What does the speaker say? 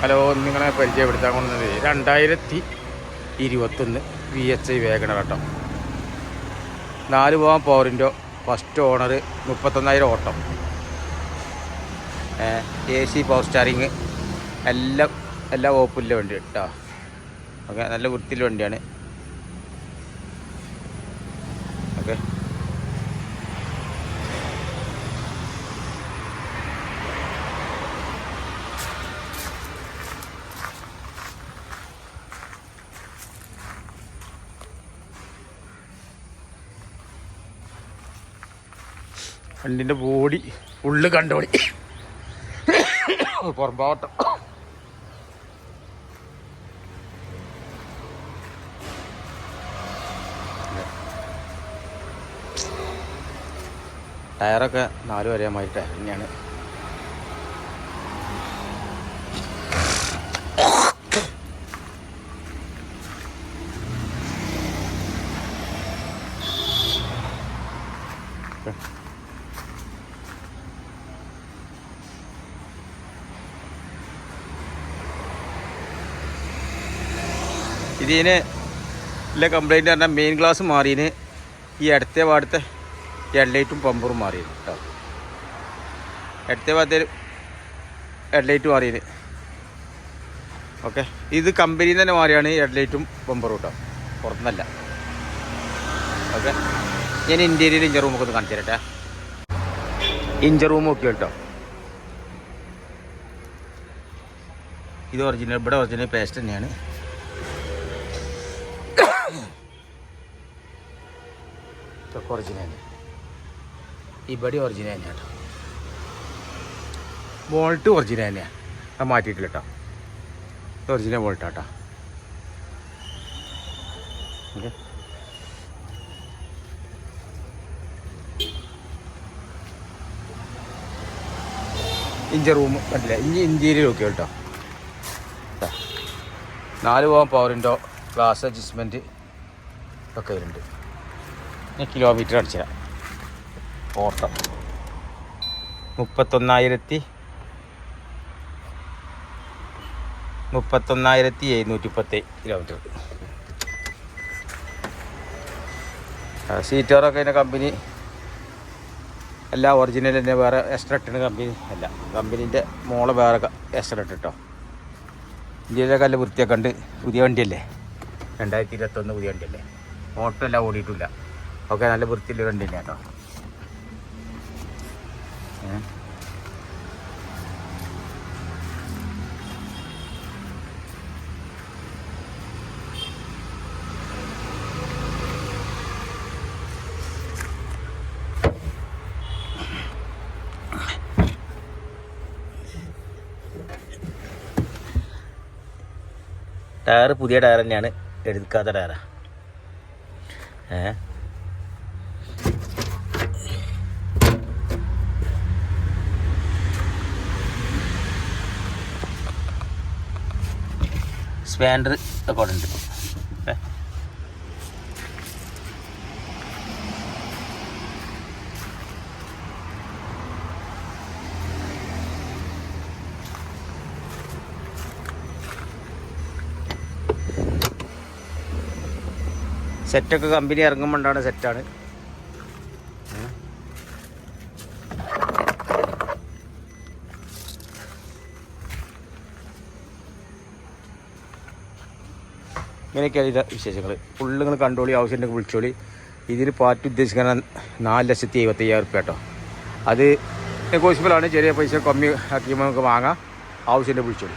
Hello നിങ്ങളെ പരിചയപ്പെടുത്താൻ കൊണ്ടത് രണ്ടായിരത്തി ഇരുപത്തൊന്ന് വി എച്ച് ഐ വേഗണർ കേട്ടോ നാല് പോകാൻ പവറിന്റെ ഫസ്റ്റ് ഓണർ മുപ്പത്തൊന്നായിരം ഓട്ടം. എ സി പവർ സ്റ്റാറിങ് എല്ലാം എല്ലാ വകുപ്പിലെ വണ്ടി കേട്ടോ ഓക്കെ നല്ല വൃത്തിയുള്ള വണ്ടിയാണ് ഓക്കെ വണ്ടിന്റെ ബോഡി ഫുള്ള് കണ്ടോളി പുറമ്പോട്ടം ടയറൊക്കെ നാല് വരെ ടയർ തന്നെയാണ് ഇതിന് ഇല്ല കംപ്ലൈന്റ് പറഞ്ഞാൽ മെയിൻ ഗ്ലാസ് മാറിയതിന് ഈ അടുത്ത ഭാഗത്തെ ഹെഡ്ലൈറ്റും പമ്പറും മാറിയത് കേട്ടോ അടുത്ത ഭാഗത്തെ ഹെഡ്ലൈറ്റ് മാറിയത് ഓക്കെ ഇത് കമ്പനിയിൽ തന്നെ മാറിയാണ് ഹെഡ്ലൈറ്റും പമ്പറും കേട്ടോ പുറത്തുനിന്നല്ല ഓക്കെ ഞാൻ ഇന്റീരിയർ ഇഞ്ചർ റൂമൊക്കെ ഒന്ന് കാണിച്ചു തരട്ടെ. ഇഞ്ചർ റൂം ഒക്കെ കേട്ടോ ഇത് ഒറിജിനൽ ഇവിടെ ഒറിജിനൽ പേസ്റ്റ് തന്നെയാണ്. ഇതൊക്കെ ഒറിജിനൽ ഇവിടെ ഒറിജിനൽ തന്നെയാണ് കേട്ടോ വോൾട്ട് ഒറിജിനൽ തന്നെയാണ് അത് മാറ്റിയിട്ടില്ല കേട്ടോ ഒറിജിനൽ ബോൾട്ടാട്ടോ ഓക്കെ. ഇഞ്ച റൂം പറ്റില്ല ഇഞ്ചി ഇന്റീരിയർ ഒക്കെ കേട്ടോ. നാല് പോകാൻ പവറിന്റെ ഗ്ലാസ് അഡ്ജസ്റ്റ്മെന്റ് ഒക്കെ വരുന്നുണ്ട്. കിലോമീറ്റർ അടിച്ചുതരാം ഓട്ടം. മുപ്പത്തൊന്നായിരത്തി മുപ്പത്തൊന്നായിരത്തി എഴുന്നൂറ്റി പത്ത് കിലോമീറ്റർ സീറ്ററൊക്കെ അതിന്റെ കമ്പനി എല്ലാ ഒറിജിനൽ തന്നെ വേറെ എക്സ്ട്രാ ഇട്ടിന് കമ്പനി അല്ല. കമ്പനീന്റെ മോളെ വേറെ എക്സ്ട്രാ ഇട്ടിട്ടോ. ഇന്ത്യയിലെ കല്ല് വൃത്തിയൊക്കെ ഉണ്ട് പുതിയ വണ്ടിയല്ലേ? രണ്ടായിരത്തി ഇരുപത്തൊന്ന് പുതിയ വണ്ടിയല്ലേ? ഓട്ടോ എല്ലാം ഓടിയിട്ടില്ല. ഒക്കെ നല്ല വൃത്തിയിൽ വണ്ടി തന്നെ കേട്ടോ ടയർ പുതിയ ടയർ തന്നെയാണ് എടുക്കാത്ത ടയറാണ് ഏ? സ്പാൻഡർ ഒക്കെ അവിടെ ഉണ്ട്? സെറ്റൊക്കെ കമ്പനി ഇറങ്ങുമ്പോണ്ടാണ് സെറ്റാണ് ഇങ്ങനെയൊക്കെയാണ് ഇതിന്റെ വിശേഷങ്ങൾ. ഫുള്ള് നിങ്ങൾ കണ്ടോളി ആവശ്യമുണ്ടെങ്കിൽ വിളിച്ചോളി. ഇതിൽ പാറ്റ് ഉദ്ദേശിക്കുന്ന നാല് ലക്ഷത്തി എഴുപത്തയ്യായിരം റുപ്യ കേട്ടോ. അത് നെഗോഷ്യബിളാണ് ചെറിയ പൈസ കമ്മി ആക്കി നമുക്ക് വാങ്ങാം. ആവശ്യമുണ്ടെങ്കിൽ വിളിച്ചോളി.